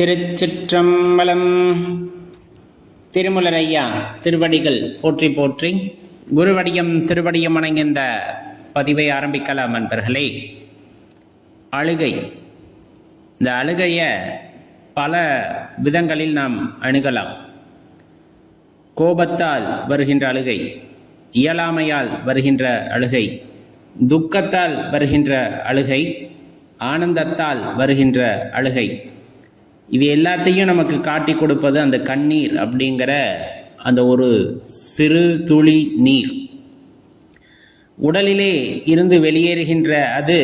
திருச்சிற்றம்பலம். திருமுலரையா திருவடிகள் போற்றி போற்றி குருவடியம் திருவடியம் வணங்கிந்த பதிவை ஆரம்பிக்கலாம் நண்பர்களே. அழுகை. இந்த அழுகையை பல விதங்களில் நாம் அணுகலாம். கோபத்தால் வருகின்ற அழுகை இயலாமையால் வருகின்ற அழுகை துக்கத்தால் வருகின்ற அழுகை ஆனந்தத்தால் வருகின்ற அழுகை இது எல்லாத்தையும் நமக்கு காட்டி கொடுப்பது அந்த கண்ணீர் அப்படிங்கிற அந்த ஒரு சிறு துளி நீர். உடலிலே இருந்து வெளியேறுகின்ற அது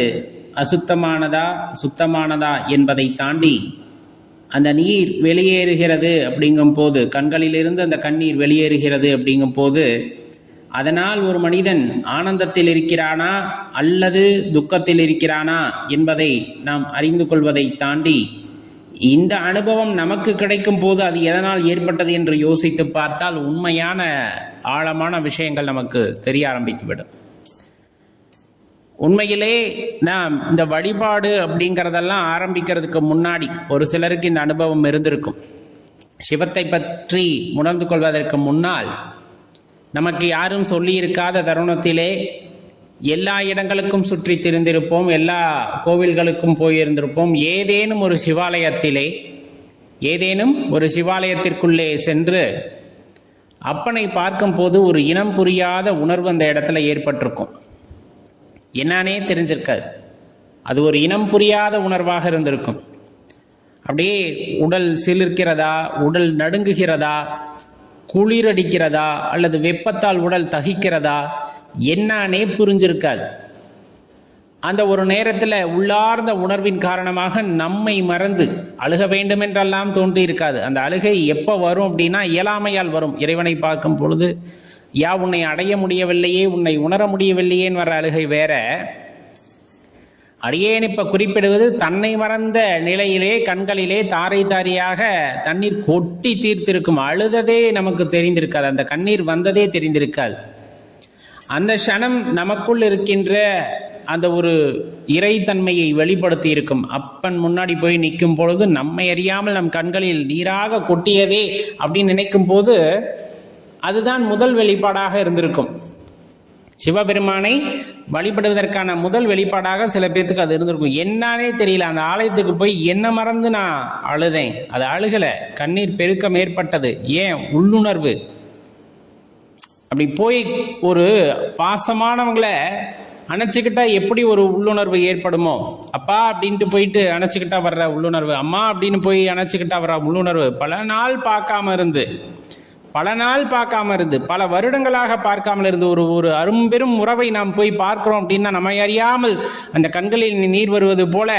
அசுத்தமானதா சுத்தமானதா என்பதை தாண்டி அந்த நீர் வெளியேறுகிறது அப்படிங்கும் போது கண்களிலிருந்து அந்த கண்ணீர் வெளியேறுகிறது அப்படிங்கும் போது அதனால் ஒரு மனிதன் ஆனந்தத்தில் இருக்கிறானா அல்லது துக்கத்தில் இருக்கிறானா என்பதை நாம் அறிந்து கொள்வதை தாண்டி இந்த அனுபவம் நமக்கு கிடைக்கும் போது அது எதனால் ஏற்பட்டது என்று யோசித்து பார்த்தால் உண்மையான ஆழமான விஷயங்கள் நமக்கு தெரிய ஆரம்பித்துவிடும். உண்மையிலே நாம் இந்த வழிபாடு அப்படிங்கிறதெல்லாம் ஆரம்பிக்கிறதுக்கு முன்னாடி ஒரு சிலருக்கு இந்த அனுபவம் இருந்திருக்கும். சிவத்தை பற்றி உணர்ந்து கொள்வதற்கு முன்னால் நமக்கு யாரும் சொல்லியிருக்காத தருணத்திலே எல்லா இடங்களுக்கும் சுற்றி திரிந்திருப்போம் எல்லா கோவில்களுக்கும் போயிருந்திருப்போம். ஏதேனும் ஒரு சிவாலயத்திலே ஏதேனும் ஒரு சிவாலயத்திற்குள்ளே சென்று அப்பனை பார்க்கும்போது ஒரு இனம் புரியாத உணர்வு அந்த இடத்துல ஏற்பட்டிருக்கும். என்னானே தெரிஞ்சிருக்காது. அது ஒரு இனம் புரியாத உணர்வாக இருந்திருக்கும். அப்படியே உடல் சிலிர்க்கிறதா உடல் நடுங்குகிறதா குளிரடிக்கிறதா அல்லது வெப்பத்தால் உடல் தகிக்கிறதா என்னானே புரிஞ்சிருக்காது. அந்த ஒரு நேரத்தில் உள்ளார்ந்த உணர்வின் காரணமாக நம்மை மறந்து அழுக வேண்டுமென்றெல்லாம் தோன்றி இருக்காது அந்த அழுகை எப்போ வரும் அப்படின்னா இயலாமையால் வரும். இறைவனை பார்க்கும் பொழுது யா உன்னை அடைய முடியவில்லையே உன்னை உணர முடியவில்லையேன்னு வர அழுகை வேற. அடியேன் இப்போ குறிப்பிடுவது தன்னை மறந்த நிலையிலே கண்களிலே தாரை தாரியாக தண்ணீர் கொட்டி தீர்த்திருக்கும். அழுததே நமக்கு தெரிந்திருக்காது. அந்த கண்ணீர் வந்ததே தெரிந்திருக்காது. அந்த க்ஷணம் நமக்குள் இருக்கின்ற அந்த ஒரு இறைத்தன்மையை வெளிப்படுத்தி இருக்கும் அப்பன் முன்னாடி போய் நிற்கும் பொழுது நம்மை அறியாமல் நம் கண்களில் நீராக கொட்டியதே அப்படின்னு நினைக்கும் போது அதுதான் முதல் வெளிப்பாடாக இருந்திருக்கும். சிவபெருமானை வழிபடுவதற்கான முதல் வெளிப்பாடாக சில பேர்த்துக்கு அது இருந்திருக்கும். என்னானே தெரியல. அந்த ஆலயத்துக்கு போய் என்ன மறந்து நான் அழுதேன். அது அழுகலை. கண்ணீர் பெருக்கம் ஏற்பட்டது. ஏன்? உள்ளுணர்வு. அப்படி போய் ஒரு பாசமானவங்களை அணைச்சிக்கிட்டா எப்படி ஒரு உள்ளுணர்வு ஏற்படுமோ? அப்பா அப்படின்ட்டு போயிட்டு அணைச்சிக்கிட்டா வர்ற உள்ளுணர்வு அம்மா அப்படின்னு போய் அணைச்சிக்கிட்டா வர்ற உள்ளுணர்வு பல நாள் பார்க்காம இருந்து பல நாள் பார்க்காம இருந்து பல வருடங்களாக பார்க்காமல் இருந்து ஒரு ஒரு அரும்பெரும் உறவை நாம் போய் பார்க்கிறோம் அப்படின்னா நம்ம அறியாமல் அந்த கண்களில் நீர் வருவது போல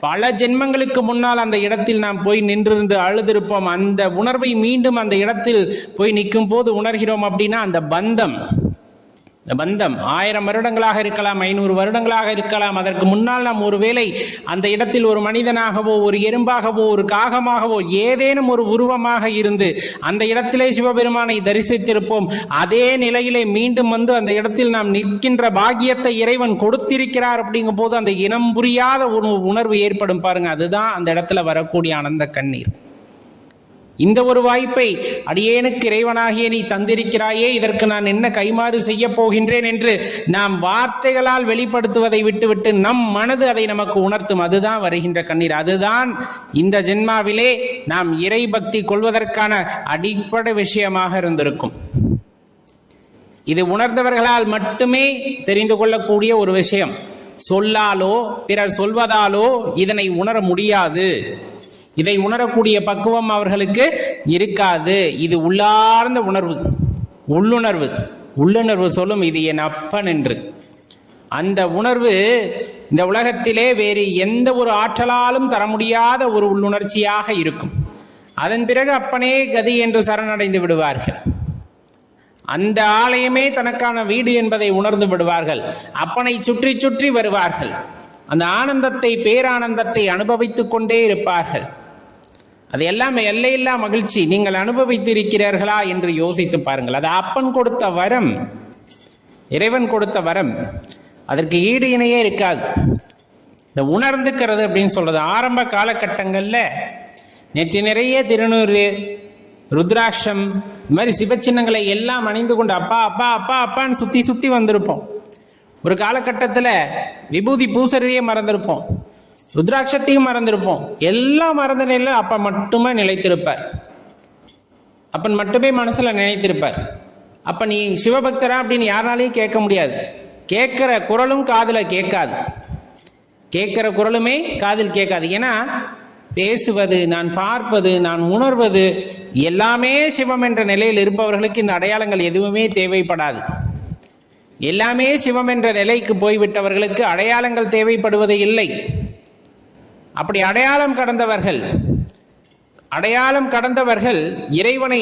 பல ஜென்மங்களுக்கு முன்னால் அந்த இடத்தில் நாம் போய் நின்றிருந்து அழுதிருப்போம். அந்த உணர்வை மீண்டும் அந்த இடத்தில் போய் நிற்கும் போது உணர்கிறோம் அப்படின்னா அந்த பந்தம். இந்த பந்தம் ஆயிரம் வருடங்களாக இருக்கலாம் ஐநூறு வருடங்களாக இருக்கலாம். அதற்கு முன்னால் நாம் ஒருவேளை அந்த இடத்தில் ஒரு மனிதனாகவோ ஒரு எறும்பாகவோ ஒரு காகமாகவோ ஏதேனும் ஒரு உருவமாக இருந்து அந்த இடத்திலே சிவபெருமானை தரிசித்திருப்போம். அதே நிலையிலே மீண்டும் வந்து அந்த இடத்தில் நாம் நிற்கின்ற பாக்கியத்தை இறைவன் கொடுத்திருக்கிறார் அப்படிங்கும் போது அந்த இனம் புரியாத உணவு உணர்வு ஏற்படும் பாருங்க. அதுதான் அந்த இடத்துல வரக்கூடிய ஆனந்த கண்ணீர். இந்த ஒரு வாய்ப்பை அடியேனுக்கு இறைவனாகிய நீ தந்திருக்கிறாயே இதற்கு நான் என்ன கைமாறு செய்ய போகின்றேன் என்று நாம் வார்த்தைகளால் வெளிப்படுத்துவதை விட்டுவிட்டு நம் மனது அதை நமக்கு உணர்த்தும். அதுதான் வருகின்ற கண்ணீர். அதுதான் இந்த ஜென்மாவிலே நாம் இறை பக்தி கொள்வதற்கான அடிப்படை விஷயமாக இருந்திருக்கும். இது உணர்ந்தவர்களால் மட்டுமே தெரிந்து கொள்ளக்கூடிய ஒரு விஷயம். சொல்லாலோ பிறர் சொல்வதாலோ இதனை உணர முடியாது. இதை உணரக்கூடிய பக்குவம் அவர்களுக்கு இருக்காது. இது உள்ளார்ந்த உணர்வு. உள்ளுணர்வு. உள்ளுணர்வு சொல்லும் இது என் அப்பன் என்று. அந்த உணர்வு இந்த உலகத்திலே வேறு எந்த ஒரு ஆற்றலாலும் தர முடியாத ஒரு உள்ளுணர்ச்சியாக இருக்கும். அதன் பிறகு அப்பனே கதி என்று சரணடைந்து விடுவார்கள். அந்த ஆலயமே தனக்கான வீடு என்பதை உணர்ந்து விடுவார்கள். அப்பனை சுற்றி சுற்றி வருவார்கள். அந்த ஆனந்தத்தை பேரானந்தத்தை அனுபவித்துக் கொண்டே இருப்பார்கள். அது எல்லாமே எல்லையில்லா மகிழ்ச்சி. நீங்கள் அனுபவித்து இருக்கிறீர்களா என்று யோசித்து பாருங்கள். அது அப்பன் கொடுத்த வரம். இறைவன் கொடுத்த வரம். அதற்கு ஈடு இணையே இருக்காது. இந்த உணர்ந்துக்கிறது அப்படின்னு சொல்றது ஆரம்ப காலகட்டங்களில் நேற்று நிறைய திருநூறு ருத்ராட்சம் இந்த மாதிரி சிவச்சின்னங்களை எல்லாம் அணிந்து கொண்டு அப்பா அப்பா அப்பா அப்பான்னு சுற்றி சுற்றி வந்திருப்போம். ஒரு காலகட்டத்தில் விபூதி பூசறதையே மறந்திருப்போம். ருத்ராட்சத்தையும் மறந்திருப்போம். எல்லாம் மறந்த நிலையில் அப்பா மட்டுமே நிலைத்திருப்பார் அப்பன் மட்டுமே மனசுல நினைத்திருப்பார் அப்ப நீ சிவபக்தரா அப்படின்னு யாராலையும் கேட்க முடியாது. கேட்கிற குரலும் காதில் கேட்காது. கேட்கிற குரலுமே காதில் கேட்காது. ஏன்னா பேசுவது நான் பார்ப்பது நான் உணர்வது எல்லாமே சிவம் என்ற நிலையில் இருப்பவர்களுக்கு இந்த அடையாளங்கள் எதுவுமே தேவைப்படாது. எல்லாமே சிவம் என்ற நிலைக்கு போய்விட்டவர்களுக்கு அடையாளங்கள் தேவைப்படுவது இல்லை. அப்படி அடையாளம் கடந்தவர்கள் அடையாளம் கடந்தவர்கள் இறைவனை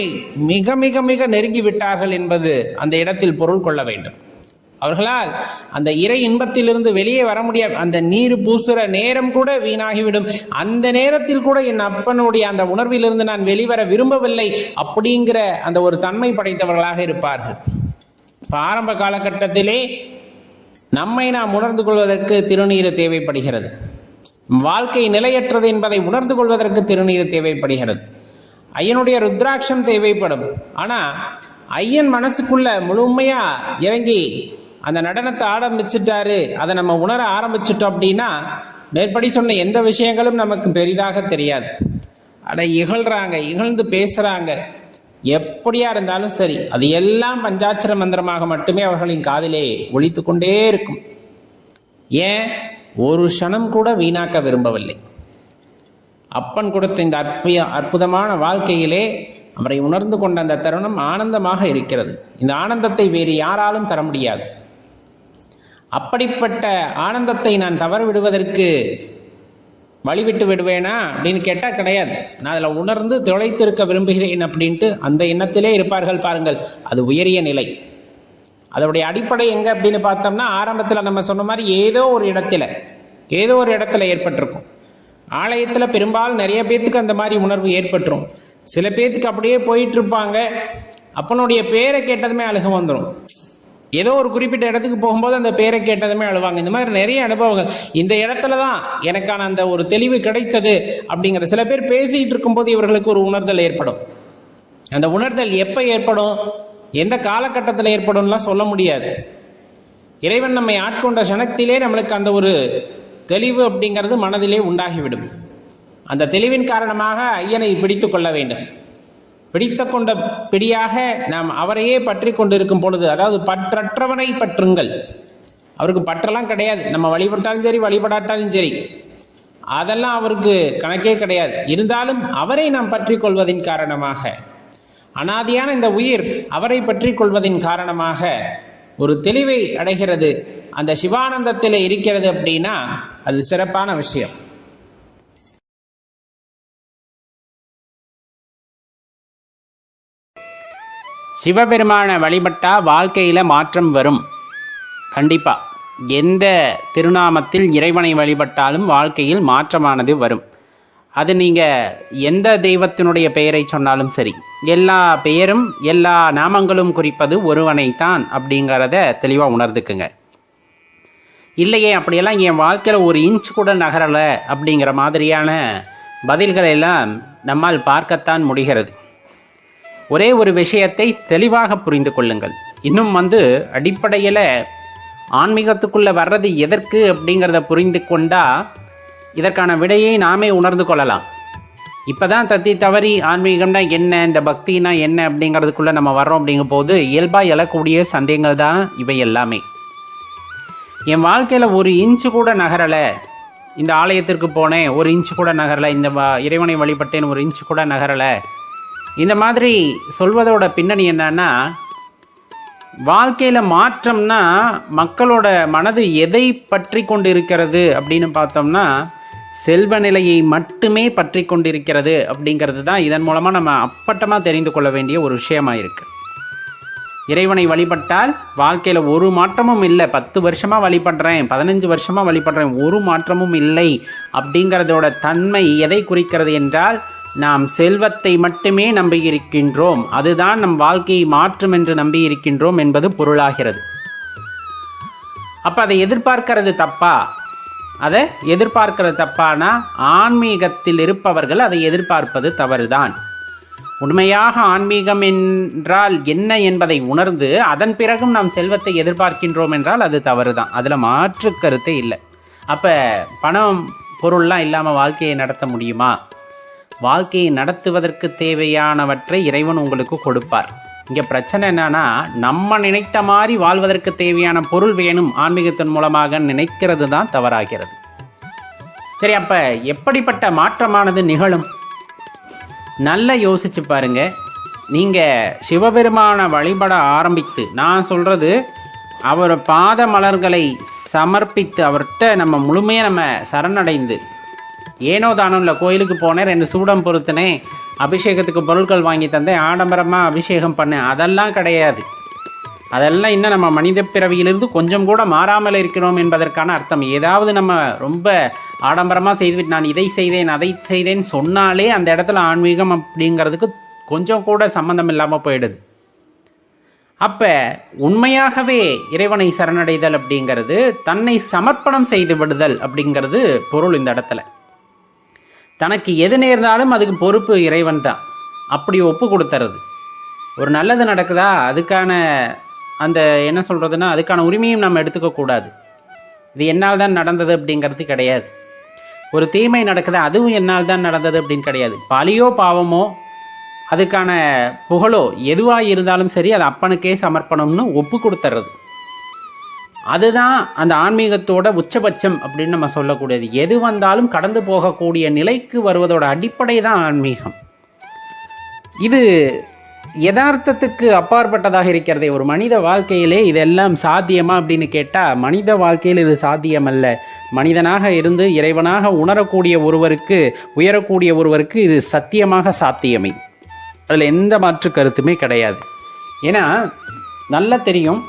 மிக மிக மிக நெருங்கி விட்டார்கள் என்பது அந்த இடத்தில் பொருள் கொள்ள வேண்டும். அவர்களால் அந்த இறை இன்பத்திலிருந்து வெளியே வர முடியாது அந்த நீர் பூசுற நேரம் கூட வீணாகிவிடும். அந்த நேரத்தில் கூட என் அப்பனுடைய அந்த உணர்விலிருந்து நான் வெளிவர விரும்பவில்லை அப்படிங்கிற அந்த ஒரு தன்மை படைத்தவர்களாக இருப்பார்கள். இப்போ ஆரம்ப காலகட்டத்திலே நம்மை நாம் உணர்ந்து கொள்வதற்கு திருநீர் தேவைப்படுகிறது. வாழ்க்கை நிலையற்றது என்பதை உணர்ந்து கொள்வதற்கு திருநீர் தேவைப்படுகிறது. ஐயனுடைய ருத்ராட்சம் தேவைப்படும். ஆனால் ஐயன் மனசுக்குள்ள முழுமையா இறங்கி அந்த நடனத்தை ஆரம்பிச்சிட்டாரு அதை நம்ம உணர ஆரம்பிச்சிட்டோம் அப்படின்னா மேற்படி சொன்ன எந்த விஷயங்களும் நமக்கு பெரிதாக தெரியாது. அட இகழ்றாங்க இகழ்ந்து பேசுறாங்க. எப்படியா இருந்தாலும் சரி அது எல்லாம் பஞ்சாட்சர மந்திரமாக மட்டுமே அவர்களின் காதிலே ஒழித்து கொண்டே இருக்கும். ஏன்? ஒரு க்ஷணம் கூட வீணாக்க விரும்பவில்லை. அப்பன் கொடுத்த இந்த அற்புய அற்புதமான வாழ்க்கையிலே அவரை உணர்ந்து கொண்ட அந்த தருணம் ஆனந்தமாக இருக்கிறது. இந்த ஆனந்தத்தை வேறு யாராலும் தர முடியாது. அப்படிப்பட்ட ஆனந்தத்தை நான் தவறு விடுவதற்கு வழிவிட்டு விடுவேனா அப்படின்னு கேட்டால் கிடையாது. நான் அதில் உணர்ந்து துளைத்திருக்க விரும்புகிறேன் அப்படின்ட்டு அந்த எண்ணத்திலே இருப்பார்கள் பாருங்கள். அது உயரிய நிலை. அதோடைய அடிப்படை எங்க அப்படின்னு பார்த்தோம்னா ஆரம்பத்தில் நம்ம சொன்ன மாதிரி ஏதோ ஒரு இடத்துல ஏதோ ஒரு இடத்துல ஏற்பட்டிருக்கும். ஆலயத்தில் பெரும்பாலும் நிறைய பேர்த்துக்கு அந்த மாதிரி உணர்வு ஏற்பட்டுரும். சில பேர்த்துக்கு அப்படியே போயிட்டு இருப்பாங்க அப்பனுடைய பேரை கேட்டதுமே அழுக வந்துடும் ஏதோ ஒரு குறிப்பிட்ட இடத்துக்கு போகும்போது அந்த பேரை கேட்டதுமே அழுவாங்க. இந்த மாதிரி நிறைய அனுபவங்கள். இந்த இடத்துல தான் எனக்கான அந்த ஒரு தெளிவு கிடைத்தது அப்படிங்கிற சில பேர் பேசிகிட்டு இருக்கும்போது இவர்களுக்கு ஒரு உணர்தல் ஏற்படும். அந்த உணர்தல் எப்போ ஏற்படும்? எந்த காலகட்டத்தில் ஏற்படும்லாம் சொல்ல முடியாது. இறைவன் நம்மை ஆட்கொண்ட சனத்திலே நம்மளுக்கு அந்த ஒரு தெளிவு அப்படிங்கிறது மனதிலே உண்டாகிவிடும். அந்த தெளிவின் காரணமாக ஐயனை பிடித்து கொள்ள வேண்டும். பிடித்து கொண்ட பிடியாக நாம் அவரையே பற்றி கொண்டிருக்கும் பொழுது அதாவது பற்றற்றவனை பற்றுங்கள். அவருக்கு பற்றெல்லாம் கிடையாது. நம்ம வழிபட்டாலும் சரி வழிபடாட்டாலும் சரி. அதெல்லாம் அவருக்கு கணக்கே கிடையாது. இருந்தாலும் அவரை நாம் பற்றி கொள்வதின் காரணமாக அனாதியான இந்த உயிர் அவரை பற்றி கொள்வதின் காரணமாக ஒரு தெளிவை அடைகிறது. அந்த சிவானந்தத்தில் இருக்கிறது அப்படின்னா அது சிறப்பான விஷயம். சிவபெருமானை வழிபட்டால் வாழ்க்கையில் மாற்றம் வரும். கண்டிப்பாக எந்த திருநாமத்தில் இறைவனை வழிபட்டாலும் வாழ்க்கையில் மாற்றமானது வரும். அது நீங்கள் எந்த தெய்வத்தினுடைய பெயரை சொன்னாலும் சரி எல்லா பெயரும் எல்லா நாமங்களும் குறிப்பது ஒருவனைத்தான் அப்படிங்கிறத தெளிவாக உணர்ந்துக்குங்க. இல்லையே அப்படியெல்லாம் என் வாழ்க்கையில் ஒரு இன்ச் கூட நகரலை அப்படிங்கிற மாதிரியான பதில்களை எல்லாம் நம்மால் பார்க்கத்தான் முடிகிறது. ஒரே ஒரு விஷயத்தை தெளிவாக புரிந்து கொள்ளுங்கள். இன்னும் வந்து அடிப்படையில் ஆன்மீகத்துக்குள்ளே வர்றது எதற்கு அப்படிங்கிறத புரிந்து கொண்டால் இதற்கான விடையை நாமே உணர்ந்து கொள்ளலாம். இப்போ தான் தத்தி தவறி ஆன்மீகம்னா என்ன இந்த பக்தினா என்ன அப்படிங்கிறதுக்குள்ளே நம்ம வர்றோம் அப்படிங்கும் போது இயல்பாக எழக்கூடிய சந்தேகங்கள் தான் இவை எல்லாமே. என் வாழ்க்கையில் ஒரு இன்ச்சு கூட நகரலை. இந்த ஆலயத்திற்கு போனேன் ஒரு இன்ச்சு கூட நகரலை. இந்த இறைவனை வழிபட்டேன் ஒரு இன்ச்சு கூட நகரலை. இந்த மாதிரி சொல்வதோட பின்னணி என்னன்னா வாழ்க்கையில் மாற்றம்னா மக்களோட மனது எதை பற்றி கொண்டு இருக்கிறது அப்படின்னு பார்த்தோம்னா செல்வ நிலையை மட்டுமே பற்றி கொண்டிருக்கிறது அப்படிங்கிறது தான் இதன் மூலமாக நம்ம அப்பட்டமாக தெரிந்து கொள்ள வேண்டிய ஒரு விஷயமா இருக்குது இறைவனை வழிபட்டால் வாழ்க்கையில் ஒரு மாற்றமும் இல்லை. பத்து வருஷமாக வழிபடுறேன் பதினஞ்சு வருஷமாக வழிபடுறேன் ஒரு மாற்றமும் இல்லை அப்படிங்கிறதோட தன்மை எதை குறிக்கிறது என்றால் நாம் செல்வத்தை மட்டுமே நம்பியிருக்கின்றோம். அதுதான் நம் வாழ்க்கையை மாற்றும் என்று நம்பியிருக்கின்றோம் என்பது பொருளாகிறது. அப்போ அதை எதிர்பார்க்கிறது தப்பா? அதை எதிர்பார்க்கிற தப்பானா? ஆன்மீகத்தில் இருப்பவர்கள் அதை எதிர்பார்ப்பது தவறுதான். உண்மையாக ஆன்மீகம் என்றால் என்ன என்பதை உணர்ந்து அதன் பிறகும் நாம் செல்வத்தை எதிர்பார்க்கின்றோம் என்றால் அது தவறு தான் அதில் மாற்று கருத்தே இல்லை. அப்போ பணம் பொருள்லாம் இல்லாமல் வாழ்க்கையை நடத்த முடியுமா? வாழ்க்கையை நடத்துவதற்கு தேவையானவற்றை இறைவன் உங்களுக்கு கொடுப்பார். இங்கே பிரச்சனை என்னன்னா நம்ம நினைத்த மாதிரி வாழ்வதற்கு தேவையான பொருள் வேணும் ஆன்மீகத்தின் மூலமாக நினைக்கிறது தான் தவறாகிறது. சரி அப்போ எப்படிப்பட்ட மாற்றமானது நிகழும்? நல்லா யோசிச்சு பாருங்க. நீங்கள் சிவபெருமானை வழிபட ஆரம்பித்து நான் சொல்கிறது அவர் பாத மலர்களை சமர்ப்பித்து அவர்கிட்ட நம்ம முழுமையாக நம்ம சரணடைந்து ஏனோ தானோ இல்லை கோயிலுக்கு போனேன் ரெண்டு சூடம் பொறுத்தினேன் அபிஷேகத்துக்கு பொருட்கள் வாங்கி தந்தேன் ஆடம்பரமாக அபிஷேகம் பண்ணேன் அதெல்லாம் கிடையாது. அதெல்லாம் இன்னும் நம்ம மனித பிறவியிலிருந்து கொஞ்சம் கூட மாறாமல் இருக்கிறோம் என்பதற்கான அர்த்தம். ஏதாவது நம்ம ரொம்ப ஆடம்பரமாக செய்துவிட்டு நான் இதை செய்தேன் அதை செய்தேன் சொன்னாலே அந்த இடத்துல ஆன்மீகம் அப்படிங்கிறதுக்கு கொஞ்சம் கூட சம்மந்தம் இல்லாமல் போயிடுது. அப்போ உண்மையாகவே இறைவனை சரணடைதல் அப்படிங்கிறது தன்னை சமர்ப்பணம் செய்து விடுதல் அப்படிங்கிறது பொருள் இந்த இடத்துல. தனக்கு எது நேர்ந்தாலும் அதுக்கு பொறுப்பு இறைவன் தான். அப்படி ஒப்பு கொடுத்துறது. ஒரு நல்லது நடக்குதா? அதுக்கான அந்த என்ன சொல்கிறதுனா அதுக்கான உரிமையும் நம்ம எடுத்துக்கக்கூடாது இது என்னால் தான் நடந்தது அப்படிங்கிறது கிடையாது. ஒரு தீமை நடக்குதா? அதுவும் என்னால் தான் நடந்தது அப்படின்னு கிடையாது. பழியோ பாவமோ அதுக்கான புகழோ எதுவாக இருந்தாலும் சரி அது அப்பனுக்கே சமர்ப்பணம்னு ஒப்பு கொடுத்துறது. அதுதான் அந்த ஆன்மீகத்தோட உச்சபட்சம் அப்படின்னு நம்ம சொல்லக்கூடியது. எது வந்தாலும் கடந்து போகக்கூடிய நிலைக்கு வருவதோட அடிப்படை தான் ஆன்மீகம். இது யதார்த்தத்துக்கு அப்பாற்பட்டதாக இருக்கிறதே. ஒரு மனித வாழ்க்கையிலே இதெல்லாம் சாத்தியமா அப்படின்னு கேட்டால் மனித வாழ்க்கையில் இது சாத்தியமல்ல. மனிதனாக இருந்து இறைவனாக உணரக்கூடிய ஒருவருக்கு உயரக்கூடிய ஒருவருக்கு இது சத்தியமாக சாத்தியமை. அதில் எந்த மாற்று கருத்துமே கிடையாது. ஏன்னா நல்லா தெரியும்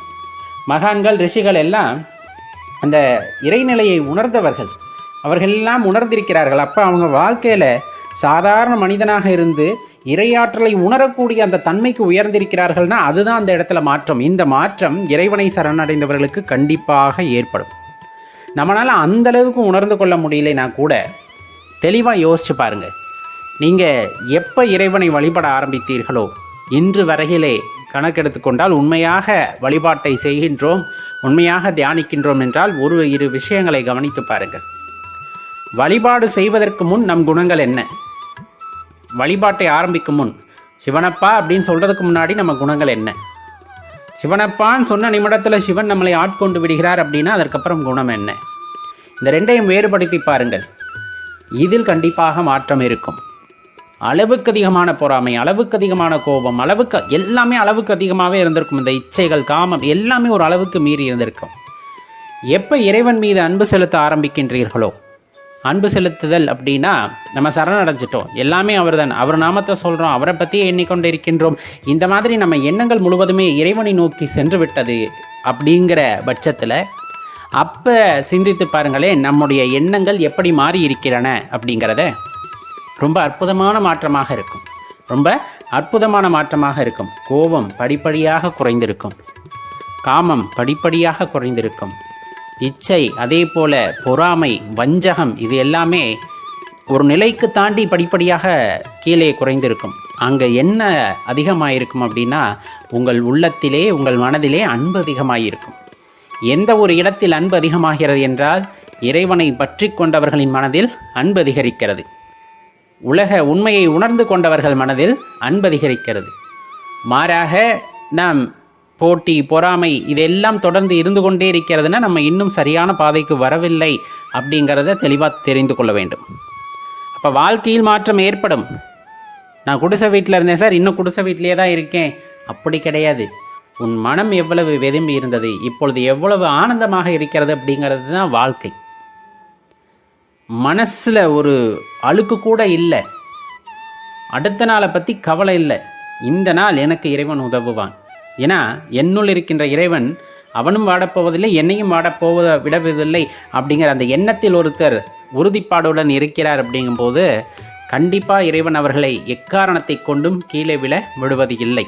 மகான்கள் ரிஷிகள் எல்லாம் அந்த இறைநிலையை உணர்ந்தவர்கள். அவர்கள் எல்லாம் உணர்ந்திருக்கிறார்கள். அப்போ அவங்க வாழ்க்கையில் சாதாரண மனிதனாக இருந்து இறையாற்றலை உணரக்கூடிய அந்த தன்மைக்கு உயர்ந்திருக்கிறார்கள்னா அதுதான் அந்த இடத்துல மாற்றம். இந்த மாற்றம் இறைவனை சரணடைந்தவர்களுக்கு கண்டிப்பாக ஏற்படும். நம்மளால் அந்த அளவுக்கு உணர்ந்து கொள்ள முடியலைனா கூட தெளிவாக யோசிச்சு பாருங்கள் நீங்கள் எப்போ இறைவனை வழிபட ஆரம்பித்தீர்களோ இன்று வரையிலே கணக்கெடுத்து கொண்டால் உண்மையாக வழிபாட்டை செய்கின்றோம் உண்மையாக தியானிக்கின்றோம் என்றால் ஒரு இரு விஷயங்களை கவனித்து பாருங்கள். வழிபாடு செய்வதற்கு முன் நம் குணங்கள் என்ன? வழிபாட்டை ஆரம்பிக்கும் முன் சிவனப்பா அப்படின்னு சொல்கிறதுக்கு முன்னாடி நம்ம குணங்கள் என்ன? சிவனப்பான்னு சொன்ன நிமிடத்தில் சிவன் நம்மளை ஆட்கொண்டு விடுகிறார் அப்படின்னா அதற்கப்புறம் குணம் என்ன? இந்த ரெண்டையும் வேறுபடுத்தி பாருங்கள். இதில் கண்டிப்பாக மாற்றம் இருக்கும். அளவுக்கு அதிகமான பொறாமை அளவுக்கு அதிகமான கோபம் அளவுக்கு எல்லாமே அளவுக்கு அதிகமாகவே இருந்திருக்கும் இந்த இச்சைகள் காமம் எல்லாமே ஒரு அளவுக்கு மீறி இருந்திருக்கும். எப்போ இறைவன் மீது அன்பு செலுத்த ஆரம்பிக்கின்றீர்களோ அன்பு செலுத்துதல் அப்படின்னா நம்ம சரணடைஞ்சிட்டோம். எல்லாமே அவர் தான் அவர் நாமத்தை சொல்கிறோம் அவரை பற்றியே எண்ணிக்கொண்டு இருக்கின்றோம். இந்த மாதிரி நம்ம எண்ணங்கள் முழுவதுமே இறைவனை நோக்கி சென்று விட்டது அப்படிங்கிற பட்சத்தில் அப்போ சிந்தித்து பாருங்களேன் நம்முடைய எண்ணங்கள் எப்படி மாறி இருக்கிறன அப்படிங்கிறத ரொம்ப அற்புதமான மாற்றமாக இருக்கும். ரொம்ப அற்புதமான மாற்றமாக இருக்கும். கோபம் படிப்படியாக குறைந்திருக்கும். காமம் படிப்படியாக குறைந்திருக்கும். இச்சை அதே போல பொறாமை வஞ்சகம் இது எல்லாமே ஒரு நிலைக்கு தாண்டி படிப்படியாக கீழே குறைந்திருக்கும். அங்கே என்ன அதிகமாயிருக்கும் அப்படின்னா உங்கள் உள்ளத்திலே உங்கள் மனதிலே அன்பு அதிகமாயிருக்கும். எந்த ஒரு இடத்தில் அன்பு அதிகமாகிறது என்றால் இறைவனை பற்றி கொண்டவர்களின் மனதில் அன்பு அதிகரிக்கிறது. உலக உண்மையை உணர்ந்து கொண்டவர்கள் மனதில் அன்பதிகரிக்கிறது. மாறாக நாம் போட்டி பொறாமை இதெல்லாம் தொடர்ந்து இருந்து கொண்டே இருக்கிறதுனா நம்ம இன்னும் சரியான பாதைக்கு வரவில்லை அப்படிங்கிறத தெளிவாக தெரிந்து கொள்ள வேண்டும். அப்போ வாழ்க்கையில் மாற்றம் ஏற்படும். நான் குடிசை வீட்டில் இருந்தேன் சார் இன்னும் குடிசை வீட்டிலேயே தான் இருக்கேன். அப்படி கிடையாது. உன் மனம் எவ்வளவு வெதும்பி இருந்தது இப்பொழுது எவ்வளவு ஆனந்தமாக இருக்கிறது அப்படிங்கிறது தான் வாழ்க்கை. மனசில் ஒரு அழுக்கு கூட இல்லை. அடுத்த நாளை பற்றி கவலை இல்லை. இந்த நாள் எனக்கு இறைவன் உதவுவான். ஏன்னா என்னுள் இருக்கின்ற இறைவன் அவனும் வாடப்போவதில்லை என்னையும் வாடப்போவதை விடவதில்லை அப்படிங்கிற அந்த எண்ணத்தில் ஒருத்தர் உறுதிப்பாடுடன் இருக்கிறார் அப்படிங்கும்போது கண்டிப்பாக இறைவன் அவர்களை எக்காரணத்தை கொண்டும் கீழே விழ விடுவது இல்லை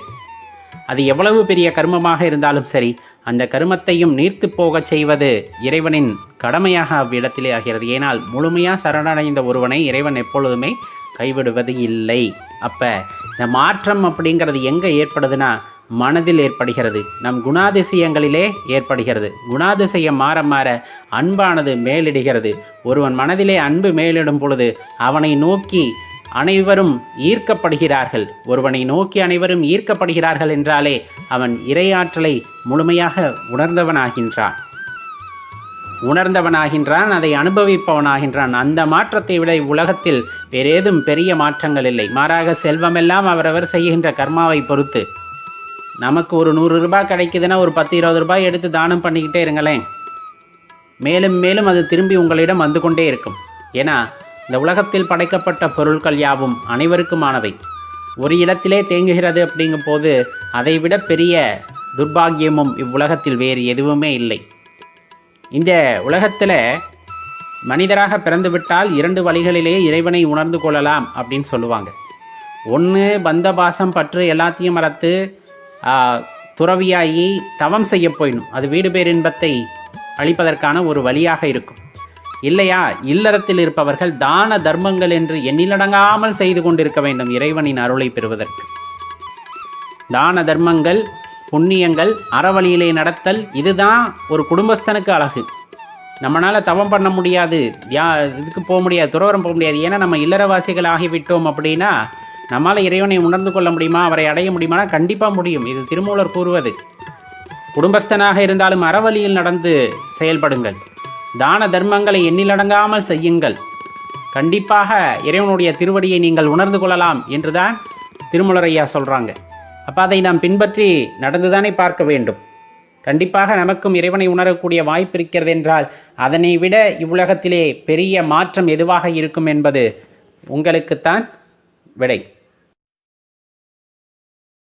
அது எவ்வளவு பெரிய கர்மமாக இருந்தாலும் சரி அந்த கருமத்தையும் நீர்த்து போகச் செய்வது இறைவனின் கடமையாக அவ்விடத்திலே ஆகிறது. ஏனால் முழுமையாக சரணடைந்த ஒருவனை இறைவன் எப்பொழுதுமே கைவிடுவது இல்லை. அப்போ இந்த மாற்றம் அப்படிங்கிறது எங்கே ஏற்படுதுன்னா மனதில் ஏற்படுகிறது. நம் குணாதிசயங்களிலே ஏற்படுகிறது. குணாதிசயம் மாற மாற அன்பானது மேலிடுகிறது. ஒருவன் மனதிலே அன்பு மேலிடும் பொழுது அவனை நோக்கி அனைவரும் ஈர்க்கப்படுகிறார்கள். ஒருவனை நோக்கி அனைவரும் ஈர்க்கப்படுகிறார்கள் என்றாலே அவன் இறையாற்றலை முழுமையாக உணர்ந்தவனாகின்றான். உணர்ந்தவனாகின்றான் அதை அனுபவிப்பவனாகின்றான். அந்த மாற்றத்தை விட உலகத்தில் வேறேதும் பெரிய மாற்றங்கள் இல்லை. மாறாக செல்வமெல்லாம் அவரவர் செய்கின்ற கர்மாவை பொறுத்து. நமக்கு ஒரு நூறு ரூபாய் கிடைக்குதுன்னா ஒரு பத்து இருபது ரூபாய் எடுத்து தானம் பண்ணிக்கிட்டே இருங்களேன். மேலும் மேலும் அது திரும்பி உங்களிடம் வந்து கொண்டே இருக்கும். ஏன்னா இந்த உலகத்தில் படைக்கப்பட்ட பொருட்கள் யாவும் அனைவருக்குமானவை. ஒரு இடத்திலே தேங்குகிறது அப்படிங்கும் போது அதைவிட பெரிய துர்பாகியமும் இவ்வுலகத்தில் வேறு எதுவுமே இல்லை. இந்த உலகத்தில் மனிதராக பிறந்துவிட்டால் இரண்டு வழிகளிலே இறைவனை உணர்ந்து கொள்ளலாம் அப்படின்னு சொல்லுவாங்க. ஒன்று பந்த பாசம் பற்று எல்லாத்தையும் மறத்து துறவியாகி தவம் செய்ய போயிடும் அது வீடு பேர் இன்பத்தை அளிப்பதற்கான ஒரு வழியாக இருக்கும். இல்லையா? இல்லறத்தில் இருப்பவர்கள் தான தர்மங்கள் என்று எண்ணிலடங்காமல் செய்து கொண்டிருக்க வேண்டும் இறைவனின் அருளை பெறுவதற்கு. தான தர்மங்கள் புண்ணியங்கள் அறவழியிலே நடத்தல் இதுதான் ஒரு குடும்பஸ்தனுக்கு அழகு. நம்மளால் தவம் பண்ண முடியாது யா இதுக்கு போக முடியாது துறவரம் போக முடியாது. ஏன்னா நம்ம இல்லறவாசிகள் ஆகிவிட்டோம் அப்படின்னா நம்மால் இறைவனை உணர்ந்து கொள்ள முடியுமா? அவரை அடைய முடியுமானா? கண்டிப்பாக முடியும். இது திருமூலர் கூறுவது. குடும்பஸ்தனாக இருந்தாலும் அறவழியில் நடந்து செயல்படுங்கள். தான தர்மங்களை எண்ணிலடங்காமல் செய்யுங்கள். கண்டிப்பாக இறைவனுடைய திருவடியை நீங்கள் உணர்ந்து கொள்ளலாம் என்றுதான் திருமலரையா சொல்கிறாங்க அப்போ அதை நாம் பின்பற்றி நடந்துதானே பார்க்க வேண்டும். கண்டிப்பாக நமக்கும் இறைவனை உணரக்கூடிய வாய்ப்பு இருக்கிறது என்றால் அதனை விட இவ்வுலகத்திலே பெரிய மாற்றம் எதுவாக இருக்கும் என்பது உங்களுக்குத்தான் விடை.